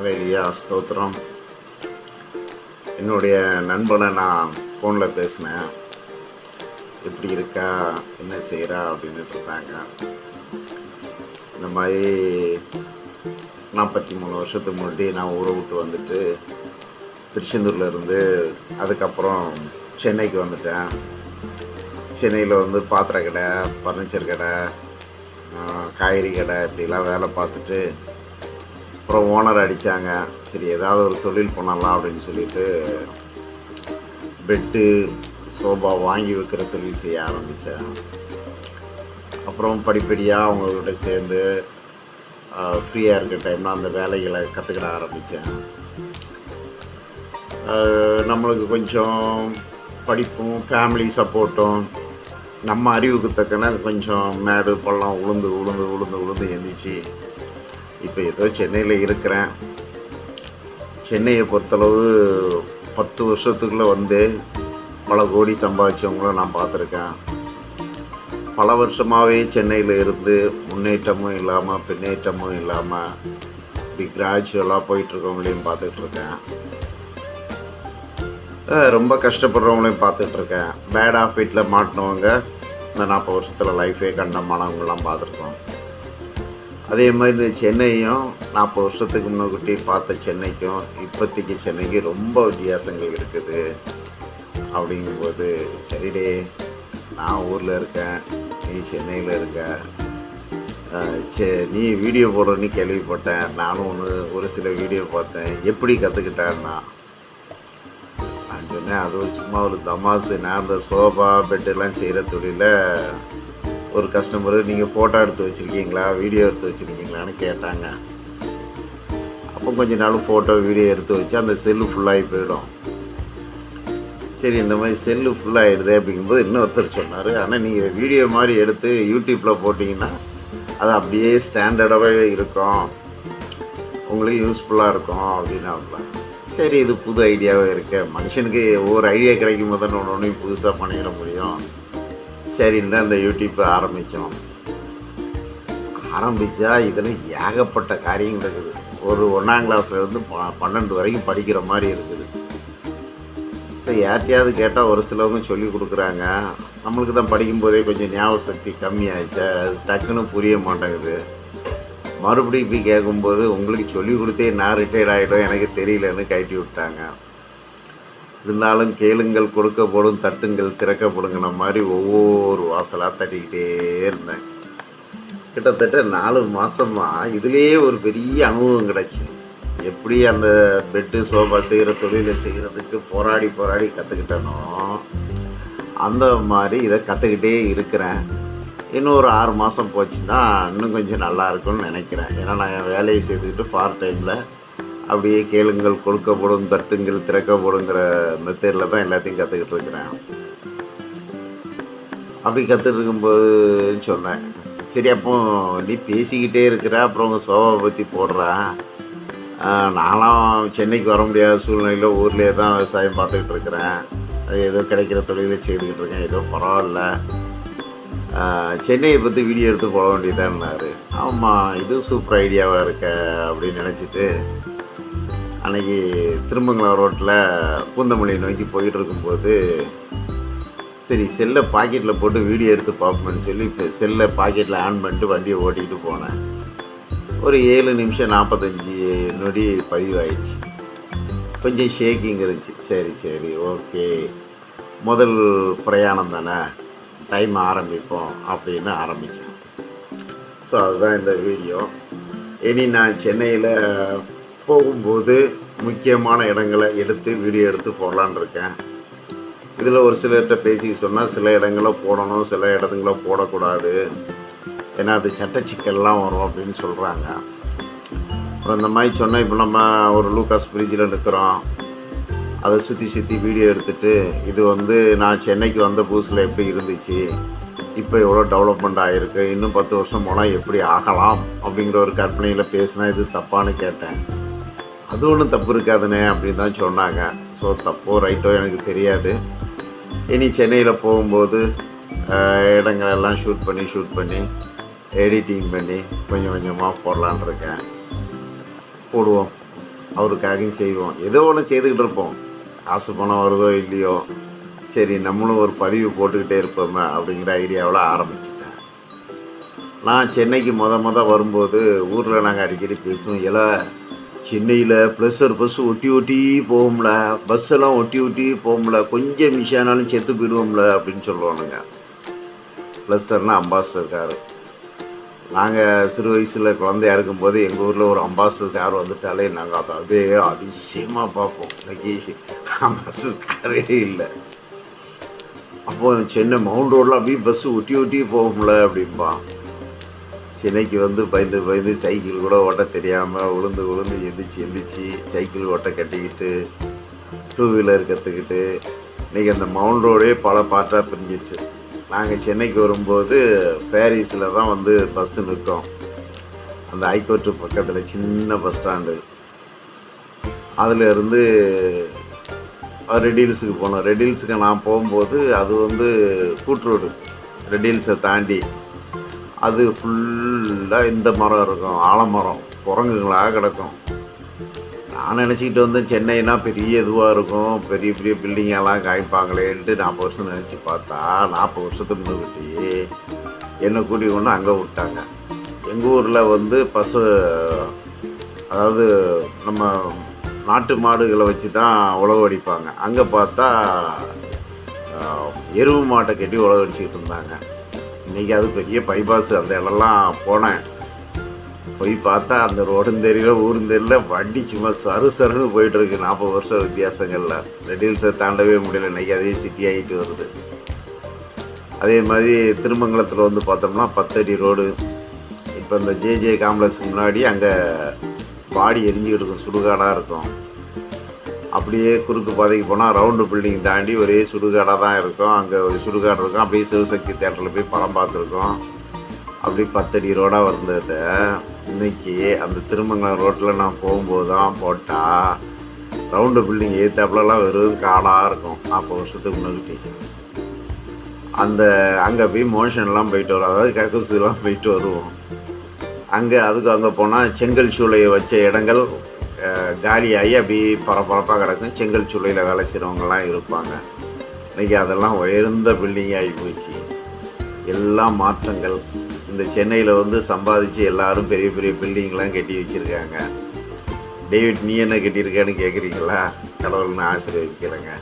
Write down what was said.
ஹலையா ஸ்தோத்திரம். என்னுடைய நண்பனை நான் ஃபோனில் பேசினேன். எப்படி இருக்கா என்ன செய்கிறா அப்படின்ட்டு இருந்தாங்க இந்த மாதிரி நாற்பத்தி மூணு வருஷத்துக்கு முன்னாடி நான் ஊரை விட்டு வந்துட்டு திருச்செந்தூரில் இருந்து அதுக்கப்புறம் சென்னைக்கு வந்துட்டேன். சென்னையில் வந்து பாத்திர கடை ஃபர்னிச்சர் கடை காய்கறி கடை இப்படிலாம் வேலை பார்த்துட்டு அப்புறம் ஓனர் அடித்தாங்க சரி ஏதாவது ஒரு தொழில் பண்ணலாம் அப்படின்னு சொல்லிட்டு பெட்டு சோபா வாங்கி வைக்கிற தொழில் செய்ய ஆரம்பித்தேன் அப்புறம் படிப்படியாக அவங்களோட சேர்ந்து ஃப்ரீயாக இருக்க டைமில் அந்த வேலைகளை கற்றுக்கிட ஆரம்பித்தேன் நம்மளுக்கு கொஞ்சம் படிப்பும் ஃபேமிலி சப்போர்ட்டும் நம்ம அறிவுக்கு தக்கன கொஞ்சம் மேடு பள்ளம் உளுந்து உளுந்து உளுந்து உளுந்து எந்திரிச்சு இப்போ ஏதோ சென்னையில் இருக்கிறேன். சென்னையை பொறுத்தளவு பத்து வருஷத்துக்குள்ளே வந்து பல கோடி சம்பாதிச்சவங்களும் நான் பார்த்துருக்கேன். பல வருஷமாகவே சென்னையில் இருந்து முன்னேற்றமும் இல்லாமல் பின்னேற்றமும் இல்லாமல் இப்படி கிராஜுவலாக போயிட்டுருக்கவங்களையும் பார்த்துட்ருக்கேன் ரொம்ப கஷ்டப்படுறவங்களையும் பார்த்துட்ருக்கேன் பேட் ஆஃப் மாட்டினவங்க இந்த நாற்பது வருஷத்தில் லைஃபே கண்டமானவங்களாம் பார்த்துருக்கோம். அதே மாதிரி இந்த சென்னையும் நாற்பது வருஷத்துக்கு முன்னாடி பார்த்த சென்னைக்கும் இப்போதைக்கு சென்னைக்கும் ரொம்ப வித்தியாசங்கள் இருக்குது. அப்படிங்கும்போது சரிடே நான் ஊரில் இருக்கேன் நீ சென்னையில் இருக்க. சே நீ வீடியோ போடுறன்னு கேள்விப்பட்டேன். நானும் ஒன்று ஒரு சில வீடியோ பார்த்தேன். எப்படி கற்றுக்கிட்டேன்னா நான் சொன்னேன் அதுவும் சும்மா ஒரு தமாசு நான் அந்த சோஃபா பெட்டெல்லாம் செய்கிற தொழிலை ஒரு கஸ்டமரு நீங்கள் ஃபோட்டோ எடுத்து வச்சுருக்கீங்களா? வீடியோ எடுத்து வச்சுருக்கீங்களான்னு கேட்டாங்க. அப்போ கொஞ்ச நாள் ஃபோட்டோ வீடியோ எடுத்து வச்சு அந்த செல்லு ஃபுல்லாகி போயிடும். சரி இந்த மாதிரி செல்லு ஃபுல்லாகிடுது அப்படிங்கும்போது இன்னொருத்தர் சொன்னார் ஆனால் நீங்கள் வீடியோ மாதிரி எடுத்து யூடியூப்பில் போட்டிங்கன்னா அது அப்படியே ஸ்டாண்டர்டாகவே இருக்கும். உங்களுக்கு யூஸ்ஃபுல்லாக இருக்கும் அப்படின்னு சரி இது புது ஐடியாவே இருக்கு. மனுஷனுக்கு ஒவ்வொரு ஐடியா கிடைக்கும் போது ஒன்று ஒன்றையும் புதுசாக பண்ணிட முடியும். சரின்னு தான் இந்த யூடியூப்பை ஆரம்பித்தோம். ஆரம்பித்தா இதில் ஏகப்பட்ட காரியங்கள் இருக்குது. ஒரு ஒன்றாம் கிளாஸ்லேருந்து ப பன்னெண்டு வரைக்கும் படிக்கிற மாதிரி இருக்குது. சரி யார்கிட்டயாவது கேட்டால் ஒரு சிலவங்க சொல்லி கொடுக்குறாங்க. நம்மளுக்கு தான் படிக்கும்போதே கொஞ்சம் ஞாபக சக்தி கம்மியாயிடுச்சு? அது டக்குன்னு புரிய மாட்டேங்குது. மறுபடியும் போய் கேட்கும்போது உங்களுக்கு சொல்லி கொடுத்தே நான் ரிட்டையர்ட் ஆகிடும் எனக்கு தெரியலன்னு கழட்டி விட்டாங்க. இருந்தாலும் கேளுங்கள் கொடுக்கப்படும் தட்டுங்கள் திறக்கப்படுங்கிற மாதிரி ஒவ்வொரு வாசலாக தட்டிக்கிட்டே இருந்தேன். கிட்டத்தட்ட நாலு மாதமாக இதுலேயே ஒரு பெரிய அனுபவம் கிடச்சி. எப்படி அந்த பெட்டு சோஃபா செய்கிற தொழிலை செய்கிறதுக்கு போராடி போராடி கற்றுக்கிட்டனோ அந்த மாதிரி இதை கற்றுக்கிட்டே இருக்கிறேன். இன்னும் ஒரு ஆறு மாதம் போச்சுன்னா இன்னும் கொஞ்சம் நல்லா இருக்கும்னு நினைக்கிறேன். ஏன்னா நான் என் வேலையை செய்துக்கிட்டு பார்ட் டைமில் அப்படியே கேளுங்கள் கொடுக்கப்படும் தட்டுங்கள் திறக்கப்படுங்கிற மெத்தடில் தான் எல்லாத்தையும் கற்றுக்கிட்டு இருக்கிறேன். அப்படி கற்றுட்டு இருக்கும்போது சொன்னேன். சரி அப்போ நீ பேசிக்கிட்டே இருக்கிற அப்புறம் உங்கள் சோபாவை பற்றி போடுறேன் நானும் சென்னைக்கு வர முடியாத சூழ்நிலையில் ஊர்லேயே தான் விவசாயம் பார்த்துக்கிட்டு இருக்கிறேன். அது ஏதோ கிடைக்கிற தொழிலை செய்துக்கிட்டு இருக்கேன் ஏதோ பரவாயில்ல. சென்னையை பற்றி வீடியோ எடுத்து போட வேண்டியதான்னாரு ஆமாம் இது சூப்பர் ஐடியாவாக இருக்க அப்படின்னு நினச்சிட்டு அன்னைக்கு திருமங்கலம் ரோட்டில் பூந்தமல்லியை நோக்கி போயிட்டு இருக்கும்போது சரி செல்லை பாக்கெட்டில் போட்டு வீடியோ எடுத்து பார்ப்போம்னு சொல்லி இப்போ செல்லை பாக்கெட்டில் ஆன் பண்ணிட்டு வண்டியை ஓட்டிகிட்டு போனேன். ஒரு ஏழு நிமிஷம் நாற்பத்தஞ்சி நொடி பதிவாயிடுச்சு. கொஞ்சம் ஷேக்கிங் இருந்துச்சு. சரி சரி ஓகே முதல் பிரயாணம் தானே? டைம் ஆரம்பிப்போம் அப்படின்னு ஆரம்பித்தேன் ஸோ அதுதான் இந்த வீடியோ. இனி நான் சென்னையில் போகும்போது முக்கியமான இடங்களை எடுத்து வீடியோ எடுத்து போடலான் இருக்கேன். இதில் ஒரு சிலர்கிட்ட பேசி சொன்னால் சில இடங்களை போடணும் சில இடத்துங்கள போடக்கூடாது. ஏன்னா அது சட்ட சிக்கல்லாம் வரும் அப்படின்னு சொல்கிறாங்க அப்புறம் இந்த மாதிரி சொன்னால் இப்போ நம்ம ஒரு லூகாஸ் பிரிட்ஜில் நிற்கிறோம். அதை சுற்றி சுற்றி வீடியோ எடுத்துட்டு இது வந்து நான் சென்னைக்கு வந்த புதுசில் எப்படி இருந்துச்சு? இப்போ எவ்வளோ டெவலப்மெண்ட் ஆகிருக்கு இன்னும் பத்து வருஷம் போனால் எப்படி ஆகலாம்? அப்படிங்கிற ஒரு கற்பனையில் பேசினா இது தப்பான்னு கேட்டேன். அது ஒன்றும் தப்பு இருக்காதுண்ணே அப்படின்னு தான் சொன்னாங்க. ஸோ தப்போ ரைட்டோ எனக்கு தெரியாது. இனி சென்னையில் போகும்போது இடங்களெல்லாம் ஷூட் பண்ணி ஷூட் பண்ணி எடிட்டிங் பண்ணி கொஞ்சம் கொஞ்சமாக போடலான்னு இருக்கேன். போடுவோம். அவருக்காகவும் செய்வோம். ஏதோ ஒன்று செய்துக்கிட்டு இருப்போம். காசு பணம் வருதோ இல்லையோ. சரி நம்மளும் ஒரு பதிவு போட்டுக்கிட்டே இருப்போமே அப்படிங்கிற ஐடியாவில் ஆரம்பிச்சிட்டேன். நான் சென்னைக்கு முத முத வரும்போது ஊரில் நாங்கள் அடிக்கடி பேசுவோம். இலை சென்னையில் ப்ளஸ்ஸர் பஸ் ஒட்டி ஒட்டி போகும்ல. பஸ்ஸெல்லாம் ஒட்டி ஒட்டி போகும்ல. கொஞ்சம் மிஸ் ஆனாலும் செத்து போயிடுவோம்ல அப்படின்னு சொல்லுவானுங்க. ப்ளஸ்ஸர்னா அம்பாஸ்டர் காரு. நாங்கள் சிறு வயசில் குழந்தையா இருக்கும்போது எங்கள் ஊரில் ஒரு அம்பாசிடர் கார் வந்துட்டாலே நாங்கள் அதை அப்படியே அதிசயமாக பார்ப்போம். இன்னைக்கு அம்பாசிடர் காரே இல்லை. அப்போ சென்னை மவுண்ட் ரோடில் அப்படியே பஸ்ஸு ஒட்டி ஒட்டி போகும்ல அப்படிம்பா. சென்னைக்கு வந்து பயந்து பயந்து சைக்கிள் கூட ஓட்ட தெரியாமல் உளுந்து உளுந்து எந்திரிச்சு எந்திரிச்சு சைக்கிள் ஓட்ட கட்டிக்கிட்டு டூ வீலர் கற்றுக்கிட்டு இன்றைக்கி அந்த மவுண்ட் ரோடே பல பாட்டாக பிரிஞ்சிட்டு. நாங்கள் சென்னைக்கு வரும்போது பாரிஸில் தான் வந்து பஸ்ஸு நிற்கும். அந்த ஹைகோர்ட்டு பக்கத்தில் சின்ன பஸ் ஸ்டாண்டு அதில் இருந்து ரெடில்ஸுக்கு போனோம். ரெடில்ஸுக்கு நான் போகும்போது அது வந்து கூட்ரோடு ரெடில்ஸை தாண்டி அது ஃபுல்லாக இந்த மரம் இருக்கும். ஆலமரம் குரங்குகளாக கிடக்கும். நான் நினச்சிக்கிட்டு வந்தேன் சென்னைனா பெரிய இதுவாக இருக்கும். பெரிய பெரிய பில்டிங்கெல்லாம் காய்ப்பாங்களேன்ட்டு நாற்பது வருஷம் நினச்சி பார்த்தா நாற்பது வருஷத்துக்கு முன்னாடி என்னை கூட்டி கொண்டு அங்கே விட்டாங்க. எங்கள் ஊரில் வந்து பசு அதாவது நம்ம நாட்டு மாடுகளை வச்சு தான் உழவு அடிப்பாங்க. அங்கே பார்த்தா எருவு மாட்டை கட்டி உழவு அடிச்சுக்கிட்டு இருந்தாங்க. இன்றைக்கி அது பெரிய பைபாஸ் அந்த இடம்லாம் போனேன். போய் பார்த்தா அந்த ரோடும் தெரியல ஊரும் தெரியல. வண்டி சும்மா சரு சருன்னு போயிட்டுருக்கு நாற்பது வருஷம் வித்தியாசங்கள்ல. ரெடில்ஸை தாண்டவே முடியல. இன்னைக்கு அதே சிட்டி ஆகிட்டு வருது. அதே மாதிரி திருமங்கலத்தில் வந்து பார்த்தோம்னா பத்தடி ரோடு. இப்போ இந்த ஜேஜே காம்ப்ளெக்ஸ் முன்னாடி அங்கே பாடி எரிஞ்சுக்கிட்டு இருக்கும். சுடுகாடாக இருக்கும். அப்படியே குறுக்கு பாதைக்கு போனால் ரவுண்டு பில்டிங் தாண்டி ஒரே சுடுகாடாக தான் இருக்கும். அங்கே ஒரு சுடுகாடு இருக்கும். அப்படியே சிவசக்தி தேட்டரில் போய் படம் பார்த்துருக்கோம். அப்படி பத்தடி ரோடாக வந்தது இன்னைக்கு அந்த திருமங்கலம் ரோட்டில் நான் போகும்போது தான் போட்டால் ரவுண்டு பில்டிங் ஏத்தாப்புலலாம் வெறும் காடாக இருக்கும். நாற்பது வருஷத்துக்கு முன்னாடி. அந்த அங்கே போய் மோஷன்லாம் போயிட்டு வரும். அதாவது கக்கூசுலாம் போயிட்டு வருவோம். அங்கே அதுக்கு அங்கே போனால் செங்கல் சூளையை வச்ச இடங்கள் காலியாகி அப்படியே பரபரப்பாக கிடக்கும். செங்கல் சூளையில் வேலை செய்கிறவங்கலாம் இருப்பாங்க. இன்றைக்கி அதெல்லாம் உயர்ந்த பில்டிங் ஆகி போச்சு. எல்லா மாற்றங்கள். இந்த சென்னையில் வந்து சம்பாதிச்சு எல்லாரும் பெரிய பெரிய பில்டிங்லாம் கட்டி வச்சுருக்காங்க. டேவிட் நீ என்ன கட்டியிருக்கேன்னு கேட்குறீங்களா கடவுள்னு ஆசீர்வதிக்கிறேங்க.